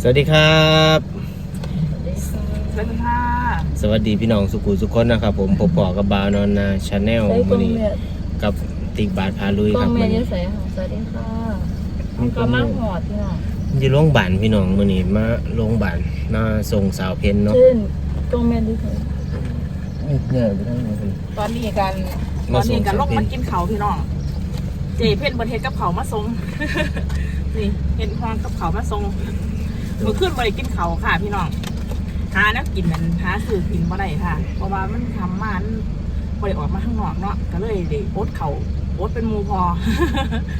สวัสดีครับ สวัสดีค่ะสวัสดีพี่น้องสุขุสุขคนนะครับผมพบปอกับบาวนอนนาชาแนลใส่กล้วัอนงนี้แม่กับติ๊กบาทพาลุยกล้คอรังบแม่วันยืนี้ดใส่ค่ะสวัสดีค่ะมันก็มาหอดพี่น้องอยู่โรงพยาบาลพี่น้องวันนี้มาโรงพยาบาลมาส่งสาวเพนเนาะเช่นกล้องแม่ยืดใส่เนี่ยไปทางนี้ ตอนนี้กันตมาอนส่งนี้กันลงสาวเพชรมากินเขาวพี่น้อง เจเพ่นบนเฮ็ดกับเขาวมาส่งนี่เห็นพองกับเขาวมาส่งเมื่อคืนบริกินเขาวค่ะ พี่น้องหาแล้วกินมันหาซื้อกินบ่ได้ค่ะ เพราะว่ามันทำมันบริออกมาข้างนอกเนาะก็เลยได้อดเขาวอดเป็นหมูพอ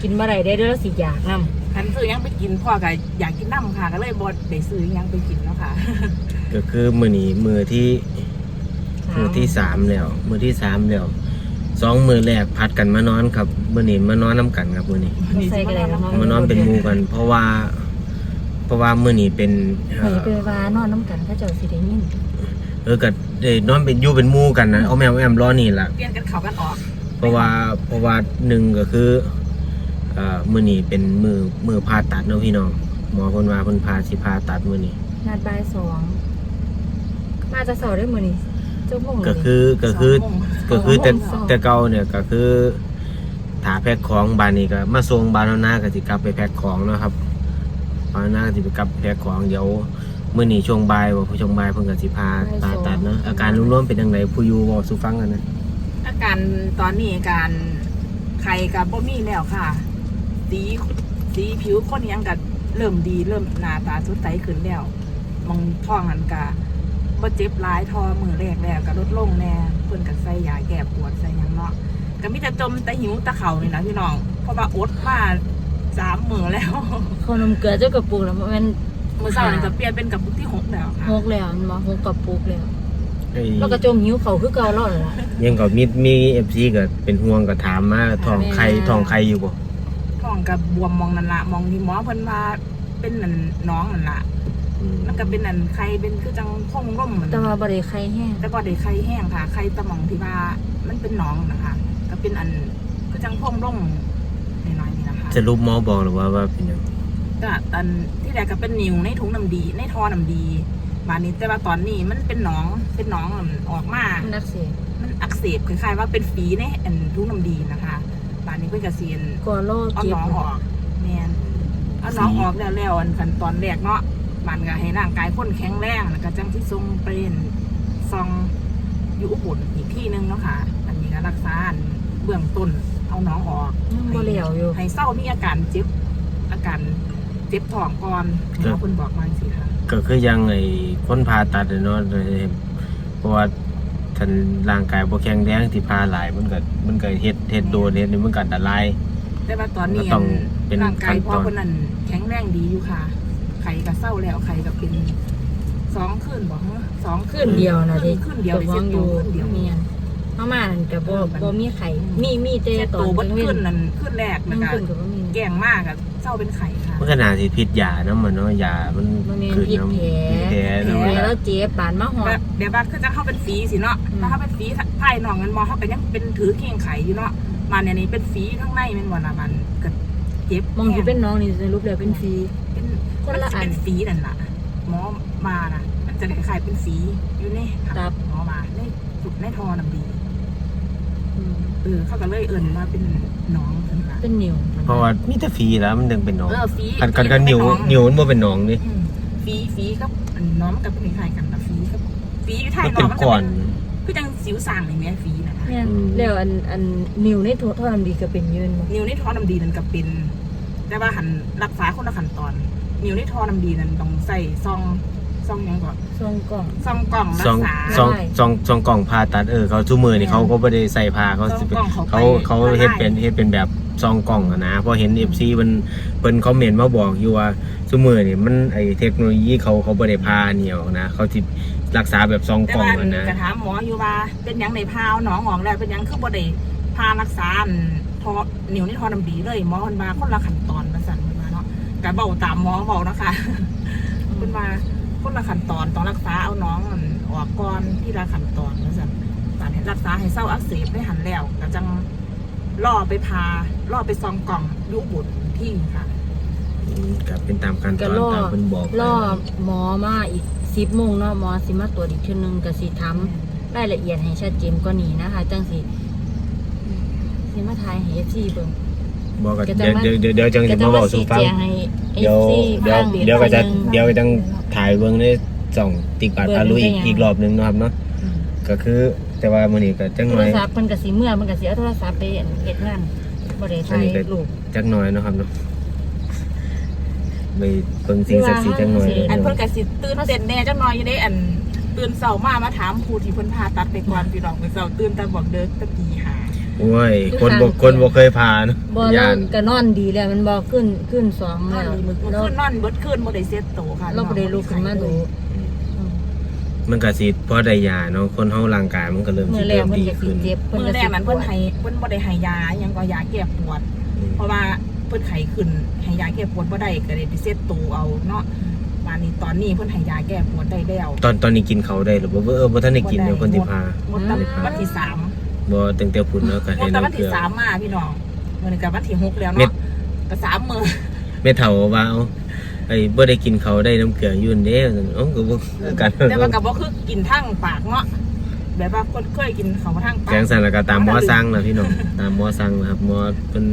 กินมาได้ได้ด้วยสิอยากนคันซื้อยังไปกินพ่อก็อยากกินน้ำค่ะ ก็เลยบดได้ซื้อยังไปกินเนาะค่ะก็คือมือนี้มือที่ำมือที่สามแล้วมือที่สามแล้วสองมือแรกพัดกันมานอนครับมือนี้มานอนน้กันครับมือนี้ใส่กันเลยนะคะมานอนเป็นหมูกัน เพราะว่า เพราะว่ามือนี้เป็นเอ่ไปอไปว่านอนน้ำกันก็เจ้าสิได้ยินเออกับเอ้ยนอนเป็นอยู่เป็นหมู่กันนะเอาแมวแอมรอนี่แหละเปลี่ยนกันเขากันออกเพราะว่าเพราะว่าหนึ่งก็คือเอ่อมือนี้เป็นมือมือผ่าตัดเนาะพี่น้องหมอคนว่าเพิ่นพาสิผ่าตัดมือนี้นัดบ่ายสองมาจะเสาร์ได้มื้อนี้เจ้าพงก็คือก็คือสงโมงก็คือแต่สองโมงแต่เก่าเนี่ยก็คือถาแพ็คของบานนี้ก็มาส่งบานหน้าก็สิกลับไปแพ็คของเนาะครับ บานหน้าก็สิไปกลับแพ็คของเดี๋ยวมื้อนี้ช่วงบ่ายบ่ผู้ช่วงบ่ายเพิ่นก็สิพาผ่าตัดเนาะอาการรวมๆเป็นจังไดผู้อยู่เว้าสู่ฟังกันนะอาการตอนนี้อาการไข้กับบ่มีแล้วค่ะ สีสีผิวคนยังกับเริ่มดีเริ่มหน้าตาสดใสขึ้นแล้วมองท้องหันกะบ่เจ็บร้ายทอมือแรกแล้วก็ลดลงแน่เพิ่นก็ใส่ยาแก้ปวดใส่หยังเนาะก็มีแต่จมแต่หิวแต่เข่านี่นะพี่น้องเพราะว่าอดมา สามมื้อแล้วขนมเกลือเจ้ากระปุกแล้วมันมื้อเช้านี่ก็เปลี่ยนเป็นกับปุกที่หกแล้วค่ะหกแล้วมันมาหกกระปุกแล้วไอ้แล้วก็จมหิวเขาคือเก่าแล้วล่ะ ยังก็มีมี FC ก็เป็นห่วงก็ถามมาท้องไข่แม่ท้องไข่อยู่บ่ท้องกับบวมมองนั่นละมองที่หมอเพิ่นว่าเป็นนั่นน้องนั่นละอืมมันก็เป็นนั่นไข้เป็นคือจังพองร่มเหมือนแต่ว่าบ่ได้ไข้แห้งแต่บ่ได้ไข้แห้งค่ะไข้ตะหมองที่ว่ามันเป็นหนองนะคะ ก็เป็นอันคือจังพองร่ม น้อยๆนี่นะคะจะรูปหมอบอกหรือว่าว่าเป็นหยังก็อันที่แรกก็เป็นนิ้วในถุงน้ำดีในท่อน้ำดีบาดนี้แต่ว่าตอนนี้มันเป็นหนองเป็นหนองออกมามันนักเสียมันอักเสบคล้ายๆว่าเป็นฝีในอันถุงน้ำดีนะคะบาดนี้เพิ่นก็เสียนก่อโรคเอาเจ็บน้องออกแมนเอาน้องออกแล้วแล้วอันขั้นตอนแรกเนาะมันก็ให้ร่างกายคนแข็งแรงแล้วก็จังที่ทรงเปลี่ยนซองอยู่อุบลอีกที่หนึงเนาะค่ะ อันนี้ก็รักษาอันเบื้องต้นาน้องออกยังบ่เลียวอยู่ ให้เศร้ามีอาการเจ็บ อาการเจ็บท้องก่อนหมอคุณบอกมาสิค่ะ ก็คือยังไอ้คนผ่าตัดน่ะเนาะเพราะว่าท่านร่างกายบ่แข็งแรงที่ผ่าหลายมันก็มันก็เฮ็ดเฮ็ดโดนเฮ็ดนี่มันก็อันตราย แต่ว่าตอนนี้ก็ต้องเป็นร่างกายขั้นตพ่อน คนนั้นแข็งแรงดีอยู่ค่ะ ไข่ก็เศร้าแล้วไข่ก็เป็นสองคืนบอกว่าสองขึ้นเดียวนะที่ขึ้นเดียวเจ้างตอตัวยู่ขึ้นเดียว เมียน เข้ามานั่นก็บ่บ่มีไข่มีมีแต่เซ็ตตอตันวบนกลางเว้ขึ้นนนั่นขึ้นแรกมันะนคะขึ้นก็บ่มีแกล้งมากอะเศร้าเป็นไข่ค่ะ มันก็น่าสิพิษยาเนาะมันเนาะยามันมันมีขึ้นพิษเนาะแผลแผลแผเนาะลแล้วเจ็บบานมาหอแบดบเดี๋ยวว่าคือจะเข้าเป็นฝีสิเนาะอืม ถ้าเข้าเป็นฝีภายนอกเงินมอเขาก็ยังเป็นถือเคียงไข่อยู่เนาะมันเนี่ยนี่เป็นฝีข้างในเป็นวันละมันก็เจ็บมองสิเป็นน้องนี่ในรูปแล้วเป็นฟรี เป็นคนละอันมัเป็นฝีนั่นน่ะหมอมานะมันจะคล้ายๆเป็นฝีอยู่ในตับหมอมาในจุดในทอน้ำดีอืม เออเขาก็เลยเอิ่นว่าเป็นหน้องขึ้นมาเป็นนิ้วเพราะว่ามีแต่ฟรีแล้วมันถึงเป็นหนองเออฝีกันกันกันเหนียวเหนียวมันบ่เป็นหนองนี่อืมฝีฝีกับอันน้องมันกับเป็นคล้ายๆกันนะฝีกับฝีอยู่ท้ายมันน้เป็อนงมันจะก้อนเป็นคือจังสิวสร้างนี่แม่ฝีนะนะเนี่ยอืม แล้วอันอันนิ้วในท่อท่อน้ำดีก็เป็นยืนบ่นิ้วในท่อน้ำดีนั่นก็เป็น แต่ว่าหันรักษาคนละขั้นตอนนิ้วในท่อน้ำดีนั่นต้องใส่ซอง ซองหยังก่อนทรงกล่อง ซองกล่องรัซอกงษาซองได้ซองซองกล่องผ่าตัดเออเขาทุกมือนี่เขาก็บ่ได้ใส่ผ้าเขาสิเป็นซองกล่องเขาเขาเขาไป เฮ็ดเป็นละลายเฮ็ดเป็นแบบซองกล่องอะนะเพราะเห็น FC มันเพิ่นคอมเมนต์มาบอกอยู่ว่าซุมือนี่มันไอเทคโนโลยีเขาเขาบ่ได้พาเหนียวนะเขาสิรักษาแบบซองแต่กล่องว่าอะนะ กระถามหมออยู่ว่าเป็นหยังในพาวหนองออกแล้วเป็นหยังคือบ่ได้พารักษาอันทอนิ้วในท่อน้ำดีเลยหมอคนมาคนละขั้นตอนมาสั่นเพิ่นมาเนาะกะเบาตามหมอเบานะคะเพิ่นมา คนละขั้นตอนต้องรักษาเอาน้องมันออกก่อนที่ละขั้นตอนมาสั่นตอนให้รักษาให้เศร้าอักเสบได้หันแล้วก็จังล่อไปพาล่อไปซองกล่องอยุบุตรที่ค่ะอืมก็เป็นตามขั้นตก็อนรอตามเพิ่นบอกรอหมอมาอีก10โมงเนาะหมอสิมาตรวจอีกเทื่อนึงก็สิทำรายละเอียดให้ชัดเจนกว่านี้นะคะจังสิสิมาทายให้ FC เบิ่ง บอกก็ก็จะเดี๋ยวมา เดี๋ยวเดี๋ยวเดี๋ยวจังก็สิจะมาบมาอกสู่ชี้ฟัแจงงให้เดี๋ยว FC เดี๋ยวฟังอีเดี๋ยวก็จะทีหนึ่งเดี๋ยวก็จัง ถ่ายเบิ่งในจ่องติ๊กบาทพาลุยอีกอีกรอบหนึงเนาะครับเนาะอืมก็คือแต่ว่ามื้อนี้ก็จังหโทน่อรยศัพท์เพิ่นก็สิเมื่อมันก็สิเอาโทรศัพท์ไปเฮ็ดงานบ่ได้ถ่ายรูปจักหน่อยเนาะครับเนาะไปเบิ่งสิ่งศักดิ์สิทธิ์จักหน่อยว่าอันเพิ่นก็สิตื่นเต้นแน่จังน้อยอยู่ได้อันตื่นเช้ามามาถามผู้ที่เพิ่นพาตัดไปก่อนพี่น้องเพิ่นเช้าตื่นแต่บอกเด้อแตะตีหา โอ้ยคนบ่คนบ่เคยผ่านบ่ย่านก็นอนดีแล้วมันบ่ขึ้นขึ้นสองนอแล้นวดีมื้อแล้วคืนนอนเบิดคืนบ่ได้เซ็ตโตค่ะเราบ่ได้ลุกขึ้นมาดูอืมมันก็สิพอได้ยาเนาะคนเฮาร่างกายมันก็เริ่มมื้สิอแรเริ่กมมันดีจะสิขึ้นเจ็บเพิ่นมื้อก็แรสิกนั้นเพิ่นให้เพิ่นบ่ได้ให้ยาหยังก็ยาแก้ปวดเพราะว่าเพิ่นไข้ขึ้นให้ยาแก้ปวดบ่ได้ก็เลยไปเซ็ตโตเอาเนาะมานี้ตอนนี้เพิ่นให้ยาแก้ปวดได้แล้วตอนตอนนี้กินเขาวได้หรือบ่เออบ่ทันได้กินเดี๋ยวคนสิพา หมดแต่วันที่สาม บ่ตั้งแต่พุ่นเนาะก็หมให้ดแต่วันน้ำเกลืที่อ สามมาพี่น้องมื้อนี้ก็วันที่หกแล้วเม็ด เนาะก็สามมื้อแม่เฒ่าว่าเอาไอ้บ่ได้กินเขาวได้น้ำเกลืออยู่นั่นเด้เอ้าก็บ่คือกันแต่ว่าก็บ่คือกินทั้งปากเนาะแบบว่าคนเคยกินเขามาทั้งปากแกงสั่นแล้วก็ตามหมอสั่งนะพี่น้องตามหมอสั่งนะครับหมอเพิ่น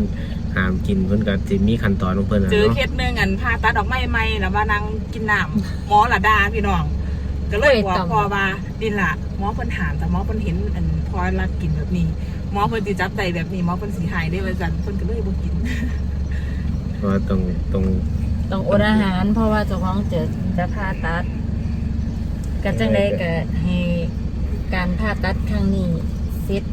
ห้ามกินเพิ่นก็สิมีขั้นตอนของเพิ่นน่ะเจอเนาะเคสหนึงอันพาตัดดอกไม้ใหม่แล้วว่านางกินน้ำหมอละดาพี่น้อง ก็เลยบอกพอว่าดินละหมอเพิ่นถามแต่หมอเพิ่นเห็นอันพอรักกินแบบนี้หมอเพิ่นสิจับใจแบบนี้หมอเพิ่นสิหายได้ว่าซั่นเพิ่นก็เลยบ่กินเพราะว่าต้องต้องต้องอดอาหาร เพราะว่าเจ้าของเจอจะผ่าตัดก็จังได๋ก็ให้การผ่าตัดครั้งนี้เสร็จ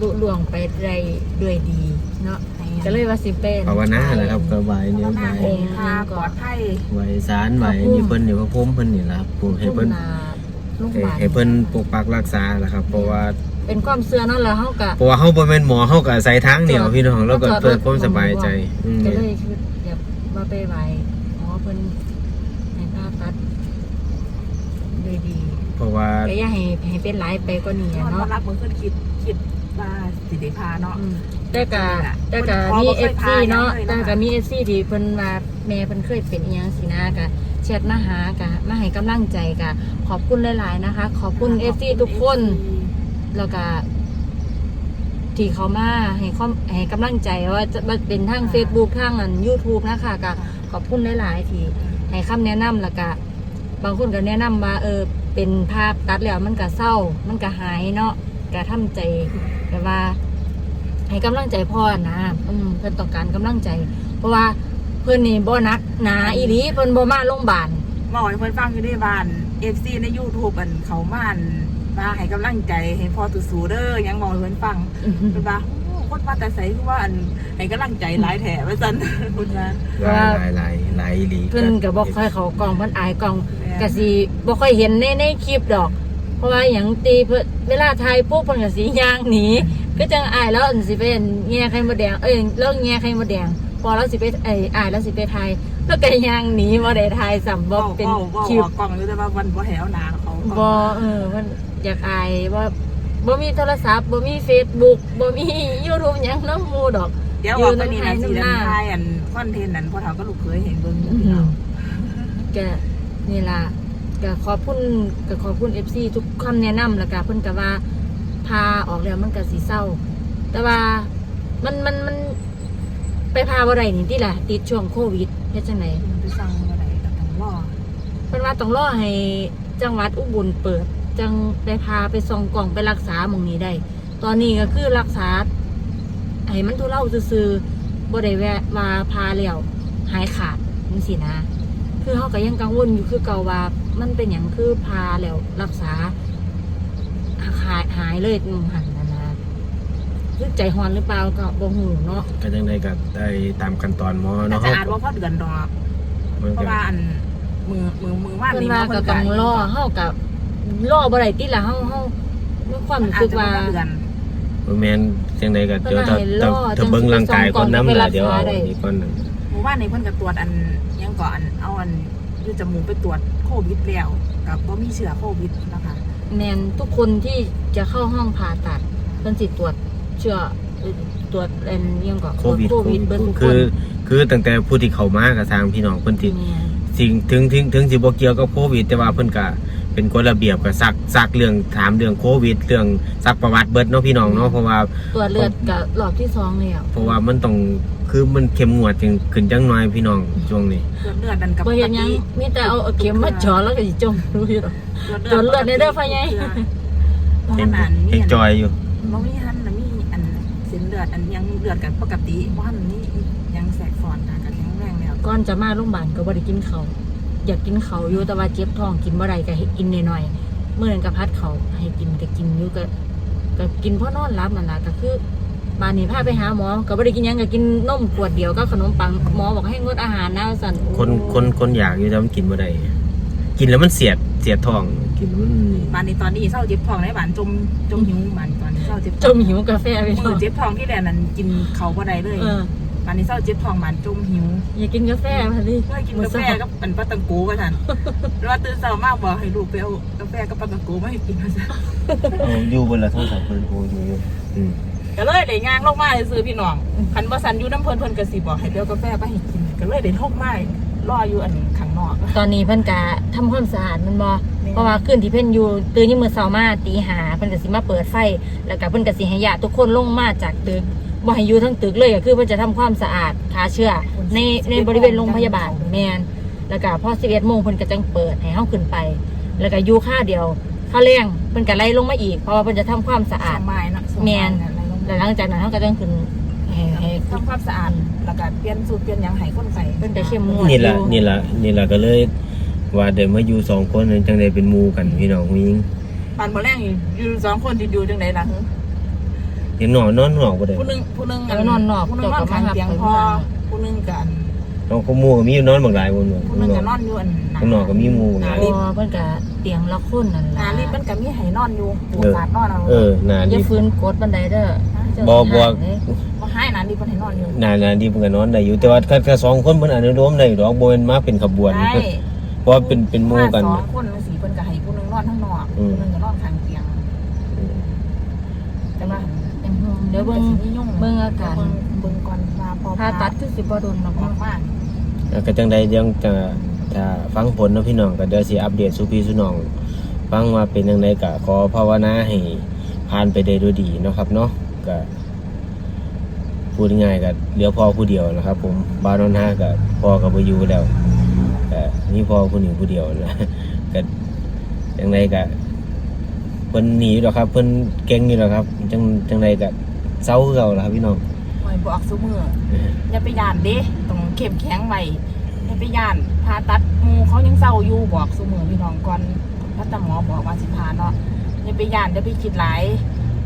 ลุล่วงไปได้ด้วยดีเนาะ ก็เลยว่าสิเป็น ภาวนาแหละครับก็ไหวเนี่ยไหวหน้าองค์พาปลอดภัยไหวสารไหวนี่เพิ่นนี่พระพรหมเพิ่นนี่ล่ะครับผู้ให้เพิ่นลูกให้บาลให้เพิ่นปกปักรักษาแหละครับ เพราะว่าเป็นความเชื่อเนาะแล้วเฮาก็เพราะว่าเฮาบ่แม่นหมอเฮาก็อาศัยทางเดียวพี่น้องแล้วก็เพื่อความสบายใจอืมก็เลยคืออยากว่าไปไหวอ๋อเพิ่นให้ผ่าตัดด้วยดีเพราะว่าก็อย่าให้ให้เป็นหลายไปกว่านี้นอนอะบ่เนาะ รับมื้อขึ้นคิดคิด ว่าสิได้พาเนาะอืมแต่ก็แต่ก็มี FC เนาะ แต่ก็มี FC ที่เพิ่นว่าแม่เพิ่นเคยเป็นอีหยังสินะก็แชทมาหาก็มาให้กำลังใจก็ขอบคุณหลาย ๆ นะคะ ขอบคุณ FC ทุกคน แล้วก็ที่เขามาให้ความให้กำลังใจว่าจะมาเป็นทาง Facebook ทางอัน YouTube นะคะก็ขอบคุณหลาย ๆ ที่ให้คำแนะนำแล้วก็บางคนก็แนะนำว่าเออเป็นภาพตัดแล้วมันก็เศร้า มันก็หายเนาะก็ทำใจ แบบว่า ให้กำลังใจพ่อนะอืมเพิ่นต้องการกำลังใจ เพราะว่าเพิ่นนี่บ่หนักหนาอีหลีเพิ่นบ่มาโรงพยาบาลบอกให้เพิ่นฟังอยู่ในบ้าน FC ใน YouTube อันเขามาอันว่าให้กำลังใจให้พ่อสู้ๆเด้อยังบอกให้เพิ่นฟังเพิ่นว่าโอ้คนมาแต่ใสคือว่าอันให้กำลังใจหลายแถว่าซั่นเพิ่นว่าหลายหลายหลายหลายอีหลีเพิ่นก็บ่ค่อยเขากล้องเพิ่นอายกล้องก็สิบ่ค่อยเห็นในในคลิปดอก เพราะว่าอย่างตีเพิ่นเวลาถ่ายปุ๊บเพิ่นก็สิย่างหนีก็จังอายแล้วอันสิเป็นแง่ไข่มดแดงเอ้ยเลิกแง่ไข่มดแดง พอแล้วสิไปไอ้อายแล้วสิไปถ่ายแล้วก็ย่างหนีบ่ได้ถ่ายซ้ำบ่เว้าเป็นเว้าเว้าคลิปออกกล้องอยู่แต่ว่าวันบ่แหวหนาเขาบ่เออมันอยากอายว่าบ่มีโทรศัพท์บ่มี Facebook บ่มี YouTube หยังนำหมู่ดอกเดี๋ยวบอกไปนี่นะยืสินดัน้ำนหน้าทายอันคอนเทนต์นั้นพ่อเฒ่าก็ลูกเคยเห็นเบิ่งอยู่อืพี่น้องมแกนี่ล่ะ ก็ขอบคุณก็ขอบคุณ FC ทุกคำแนะนำแล้วก็เพิ่นก็ว่าพาออกแล้วมันก็สิเศร้า แต่ว่ามันมันมันไปพาบ่ได้นี่ที่ล่ะติดช่วงโควิดเฮ็ดจังไดไปสั่งบ่ได้ก็ต้องรอเพิ่นว่าต้องรอให้จังหวัดอุบลเปิด จังได้พาไปส่องกล่องไปรักษาหม่องนี้ได้ ตอนนี้ก็คือรักษาให้มันทุเลาซื่อๆบ่ได้แวะมาพาแล้วหายขาดจังซี่นะ คือเขาก็ยังกังวลอยู่คือเก่าว่ามันเป็นอย่างคือพาแล้วรักษาหายหายเลยอืมหันนะนะคือใจฮอนหรือเปล่าก็บ่หูเนาะก็จังไดก็ได้ตามขั้นตอนหมอแต่เนาะจะเฮาอาจว่าพอเดือนดอกมันเพก็ราะว่าอันมือมือมือว่านเพิ่นนี่ว่าก็ต้องรอเฮากับรอบ่ได้ติละเฮาเฮามีความรู้อาสึจกจะว่าว่าเดือนบ่แม่นจังไดก็เดี๋ยวถ้าเพิ่นว่าให้รถ้าอถ้าเบิ่งร่างกายคนนำล่ะจังสิเดี๋ยวเอาส่องกล้องไปรักษาได้อันนี้ก่อนนะห มู่บ้านนี่เพิ่นก็ตรวจอันยังก่อนเอาอันอยู่จมูกไปตรวจโควิดแล้วกับบ่มีเชื้อโควิดนะคะแม่นทุกคนที่จะเข้าห้องผ่าตัดเพิ่นสิตรวจเชื้อเอ่อตรวจอันอิหยังก็โควิดโควิดเบิ่งทุกคคืนอ คือตั้งแต่ผู้ที่เข้ามากับทางพี่น้องเพิ่นที่แม่น สิ่งถึงถึงถึงสิบ่เกี่ยวกับโควิด แต่ว่าเพิ่นก็ เป็นกฎระเบียบก็ซักซักเรื่องถามเรื่องโควิด เรื่องซักประวัติเบิดเนาะพี่น้องเนาะเพราะว่าตัวจเลือดกับรอบที่สองแล้วเพราะว่ามันต้องคือมันเข้มงวดจึงขึ้นจังน้อยพี่น้องช่วงนี้เลือดเลือดดันกับบ่เห็นหยังมีแต่เอาเอาเข็มมาเจาะแล้วก็สิจมรู้อยู่ดอก ตรวจเลือดในเด้อพ่อใหญ่เพราะขนาดนี้เอกจอยอยู่ บ่มีหันนะมีอันเส้นเลือดอันยังเลือดกันปกติบ่หันนี่ยังแสกฟอนทางกันแข็งแรงแล้วก่อนจะมาโรงพยาบาลก็บ่ได้กินข้าว อยากกินข้าวอยู่แต่ว่าเจ็บท้องกินบ่ได้ก็ให้กินหน่อยๆมื้อนั้นก็พัดข้าวให้กินก็กินอยู่ก็ก็กินเพราะนอนหลับนั่นล่ะก็คือบ้านนี้พาไปหาหมอ ก็บ่ได้กินหยังก็กินนมขวดเดียวก็ขนมปังหมอบอกให้งดอาหารนะสั่นคนคนคนอยากอยู่แต่มันกินบ่ได้กินแล้วมันเสียดเสียดท้องกินแล้วมันบ้านนี้ตอนนี้เศร้าเจ็บท้องในบ้านจมจมหิวบ้านตอนนี้เศร้าเจ็บจมหิวกาแฟไปมือเจ็บท้องที่แดนนั้นกินเขาบ่ได้เลย เออบ้านนี้เศร้าเจ็บท้องบ้านจมหิวอยากกินกาแฟมาดิเพื่อกินกาแฟกับปันปาตังกูกันทันแล้วว่าตื่นเช้ามากบอกให้ลูกไปเอากาแฟกับปาตังกูมาให้กินมาซะเอาอยู่บนละโทรศัพท์เพิ่นโทรอยู่อยู่อืมก็เลยได้งานลงมาซื้อพี่น้องคันบ่สันอยู่น้ำเพิ่นเพิ่นก็สิบอกให้ไปเอากาแฟมาให้กินก็เลยได้ลงมารออยู่อันข้างนอก ตอนนี้เพิ่นกะทำความสะอาดแมันบ่เพราะว่าคืนที่เพิ่นอยู่ตื่นยี่มือเช้ามาตีหาเพิ่นก็สิมาเปิดไฟ แล้วก็เพิ่นก็สิให้ญาติทุกคนลงมาจากตึก บ่ให้อยู่ทั้งตึกเลยก็คือเพิ่นจะทำความสะอาดฆ่าเชื้อในในบริเวณโรงพยาบาลแม่นแล้วก็พอ11โมงเพิ่นก็จังเปิดให้เฮาขึ้นไป แล้วก็อยู่ค่าเดียวค่าแรงเพิ่นก็ไล่ลงมาอีกเพราะว่าเพิ่นจะทำความสะอาอาดดไม้เนาะแม่นแล้วหลังจากนั้นเฮาก็ต้องขึ้นให้ให้ ทำความสะอาดแล้วก็เปลี่ยนสูตรเปลี่ยนหยังให้คนไข้เพิ่นจะเข้มงวดนี่ละอยู่ นี่ละนี่ละก็เลยว่าเดี๋ยวมาอยู่สองคนนั้นจังไดเป็นหมู่กันพี่น้องผู้หญิงปานบ่แรงอยู่อยู่สองคนที่อยู่จังไดล่ะ เห็นหนอนนอนหนอกบ่ได้ผู้หนึงผู้หนึงเออนอนนอกผู้หนึงเจ้านอนก็มาข้างรับเตียงไปพอเมื่อผู้หนึงกันน้องก็หมู่ก็มีอยู่นอนบางหลายคนเนอะผู้หนึงก็นอนอยู่อันข้างนอกก็มีหมู่หนะนาอ๋ลิฟต์อเพิ่นก็เตียงละคนนั่นหล่ะนาลิฟต์มันก็มีให้นอนอยู่ปูสาดนอนเอาเออหนาอย่าดีฟื้นกดบันไดเด้อเจ้าบ่สิบ่หายเด้บ่ให้หนาลิฟต์มันให้นอนอยู่หนาหนาดีเพิ่นก็นอนได้อยู่แต่ว่าคันคันสองคนเพิ่นอนุโลมได้ดอกบ่แม่นมาเป็นขบวนได้เพราะว่าเป็นเป็นหมู่กันมาสองคนมันสีเพิ่นก็ให้ผู้หนึงนอนข้างนอกอืมผู้หนึงก็นอนข้างเตียงแต่ว่า เดี๋ยวเบิ่งก็สิมียุ่งเบิ่งอาการเบิ่งเบิ่งก่อนว่าพอผ่าตัดคือสิบ่โดนหรอกออเนาะกมาแล้วก็จังใดเดี๋ยวจะจะฟังผลเนาะพี่น้องก็เดี๋ยวสิอัปเดตสู่พี่สู่น้องฟังว่าเป็นจังไดก็ขอภาวนาให้ผ่านไปได้ด้วยดีเนาะครับเนาะก็พูดง่ายๆก็เหลือพ่อผู้เดียวนะครับ ผมบ้านนนทาก็พ่อก็บ่อยู่แล้วก็มีพ่อผู้หนึ่งผู้เดียวนะก็จังไดก็เพิ่นหนีอยู่แล้วครับเพิ่นเก่งอยู่แล้วครับจังจังไดก็ เศร้าคือเก่าแล้วครับพี่น้องหอยบอกซุมืออย่าไปย่านเด้ต้องเข้มแข็งไว้อย่าไปย่านผ่าตัดหมูเขายังเศร้าอยู่บอกซุมือพี่น้องก่อนพระตาหมอบอกว่าสิพาเนาะอย่าไปย่านอย่าไปคิดหลาย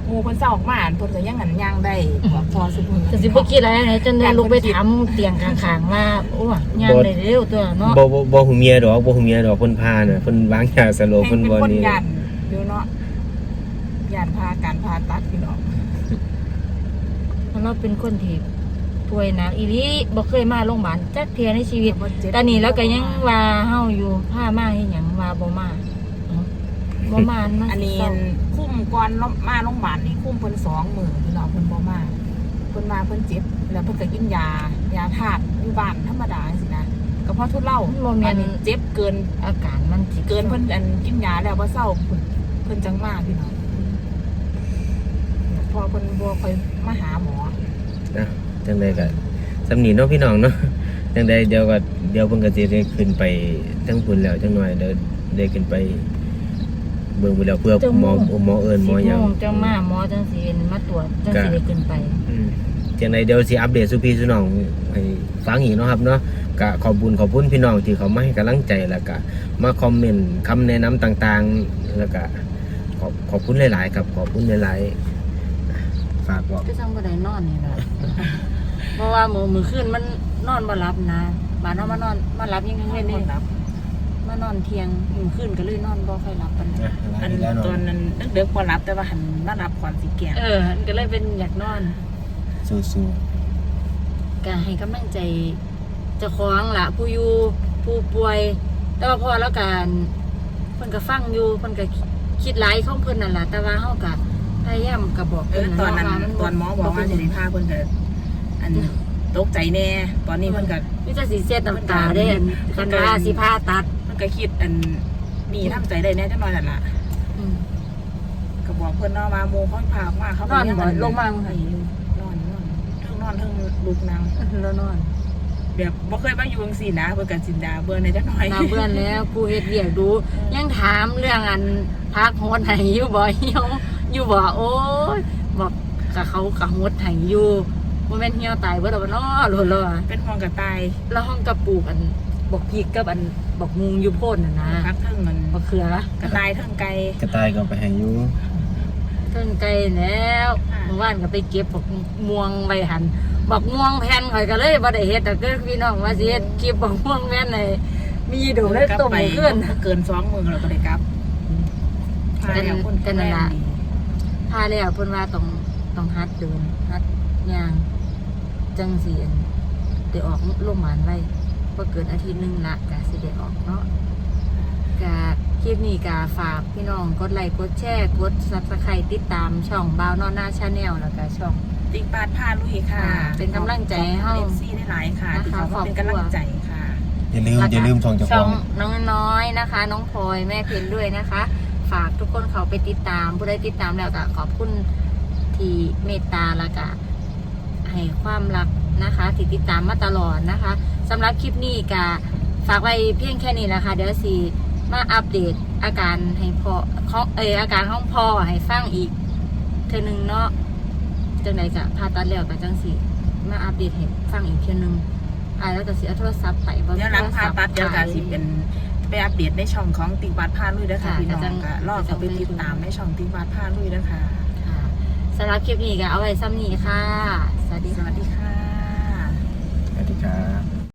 หมูเพิ่นเศร้าออกมาเพิ่นก็ยังหันย่างได้บอกพอซุมือจะสิบ่คิดอะไรไหนจนได้ลุกไปถามเตียงข้างๆว่าโอ้ยามได้เร็วตัวเนาะบ่บ่บ่หูเมียดอกบ่หูเมียดอกเพิ่นพาน่ะเพิ่นวางยาสลบแห่เพิ่งนเป็นบ่คนนี่ย่านอยู่เนาะย่านพาการพาตัดพี่น้อง เราเป็นคนที่ป่วยหนักอีหลีบ่เคยมาโรงพยาบาลจักเทื่อในชีวิต ตอนนี้แล้วก็ยังว่าเฮาอยู่ผ้ามาเฮ็ดหยังว่าบ่มาเอ้าบ่มามันอันนี้เศร้าคุ้มก่อนมาโรงพยาบาลนี่คุ้มเพิ่นสองมื้อพี่น้องเพิ่นบ่มาเพิ่นมาเพิ่นเจ็บแล้วเพิ่นก็กินยายาธาตุอยู่บ้านธรรมดาสินะก็เพราะทุเลาบ่แม่อันนนี้เจ็บเกินอาการมันสิเกินเพิ่นอันกินยาแล้วบ่เศร้าเพิ่นเพิ่นจังมาพี่น้องพอเพิ่นบ่ค่อยมาหาหมอ นะจังไดก็สำนีเนาะพี่น้องเนาะจังไดเดี๋ยวก็เดี๋ยวเพิ่นก็สิได้ขึ้นไปทั้งพุ่นแล้วจังหน่อยเดี๋ยวได้ขึ้นไปเบิ่งไปแล้วเพื่อหมอหมอเอิ้นหมอหยังสิบโงจังมาหมอจังสิมาตรวจจังสิได้ขึ้นไปอืมจังไดเดี๋ยวสิอัปเดตสู่พี่สู่น้องให้ฟังอีกเนาะครับเนาะก็ขอบคุญขอบคุณพี่น้องที่เขามาให้กำลังใจแล้วก็มาคอมเมนต์คำแนะนำต่างๆ แล้วก็ขอบขอบคุณหลายๆครับขอบคุณหลายๆ ฝากบอกก็จังบ่ได้นอนนี่ล่ะ เพราะว่ามื้อมื้อคืนมันนอนบ่หลับนะบาดเฮามานอนมาหลับยังกลางเว้นนี่รับมานอนเที่ยงมื้อคืนก็เลยนอนบ่ค่อยหลับปานใดอันตอนนั้นดึกๆบ่รับแต่ว่าหันมารับก่อนสิแก่เออมันก็เลยเป็นอยากนอนสู้ก็ให้กำลังใจเจ้าของล่ะผู้อยู่ผู้ป่วย แต่ว่าพอแล้วกันเพิ่นก็ฟังอยู่เพิ่นก็คิดหลายของเพิ่นนั่นล่ะแต่ว่าเฮาก็ พยายามก็บอกเอเพิ่อนตอนนั้นว่ามัตอนหมอบอกว่าสิได้พาเพิ่นก็อันตกใจแน่ ตอนนี้เพิ่นก็มีแต่สีเสียน้ำตาได้อันกันว่าสิผ้าตัดเพิ่นก็คิดอันนี่ทำใจได้แน่จังน้อยนั่นล่ะอืมก็บอกเพิ่นเนาะว่าโมเขาพามาเขานอนยับ่อัลงมาบ่นอนนอนเทั้งนอนเทั้งลุกนั่งแล้วนอนแบบบ่เคยมาอยู่จังซี่นะเพิ่นก็สินดาเบิ่นในจักหน่อยนาเบื่อนแล้วกูเฮ็ดเวียกดู ยังถามเรื่องอันพักโฮดให้อยู่บ่เหี่ยว อยู่บ่โอ้ยบอกกับเขากับโฮดให้อยู่บ่แม่นเหี่ยวตายเบิดแล้วบ่เนาะโลดเลยเป็นห่วงกับตายแล้วห้องกระปลูกอันบอกพริกกับอันบอกมุงอยู่โพ่นน่ะนะพักเทั้งมันบักเขือกระตายเทั้งไก่กระต่ายก็ไปให้อยู่เพิ่นไกลแล้วค่ะเมื่อวานก็ไปเก็บบักม่วงไว้หันบักม่วงแผ่นข่อยก็เลยบ่ได้เฮ็ดแต่ก็พี่น้องว่าสิเฮ็ดคลิปบักม่วงแผ่นให้มีดูเลยต้มไปขึ้น เกิน2มื้อแล้วก็ได้กลับพาแล้วคนแต่นั่นล่ะดี พาแล้วเพิ่นว่าต้องต้องฮัดเดินฮัดย่าง จังสิอันได้ออกโรงพยาบาลไว้บ่เกินอาทิตย์หนึงละก็สิได้ออกเนาะก็คลิปนี้ก็ฝากพี่น้องกดไลค์กดแชร์กด Subscribe ติดตามช่องบ่าวนอนหน้าชาแนลแล้วก็ช่องติ๊กปาดผ้าลุยค่ะ เป็นกำลังใจให้เฮาเอฟซีได้หลายค่ะนะคะที่เขามาเป็นขอบคุณกำลังใจค่ะอย่าลืมอย่าลืมช่องเจ้าขช่อองงน้องน้อยนะคะ น้องพลอยแม่เพนด้วยนะคะ ฝากทุกคนเขาไปติดตามผู้ใดติดตามแล้วก็ขอบคุณที่เมตตาแล้วก็ให้ความรักนะคะที่ติดตามมาตลอดนะคะสำหรับคลิปนี้ก็ฝากไว้เพียงแค่นี้นะคะ เดี๋ยวสิมาอัปเดตอาการให้พอขอเอออาการของพ่อให้ฟังอีกเทอนึงเนาะจังไหนกะพาตัดแล้วกับจังสีมาอัปเดตให้ฟังอีกเทอนึงอ่าแล้วก็สิเอาโทรศัพท์ไปเดี๋ยวหลังโทรผ่าศัพท์ตัดเดี๋ยวก็สิเป็น ไปอัปเดตในช่องของติ๊กปาดผ้าลุยนะคะค่ะพี่น้องก็จัง ก็รอเขาไปติดตามในช่องติ๊กปาดผ้าลุยนะคะ ค่ะสำหรับคลิปนี้ก็เอาไว้ซ้ำนี้ค่ะ สวัสดีสค่ะ วัสดีค่ะสวัสดีครับ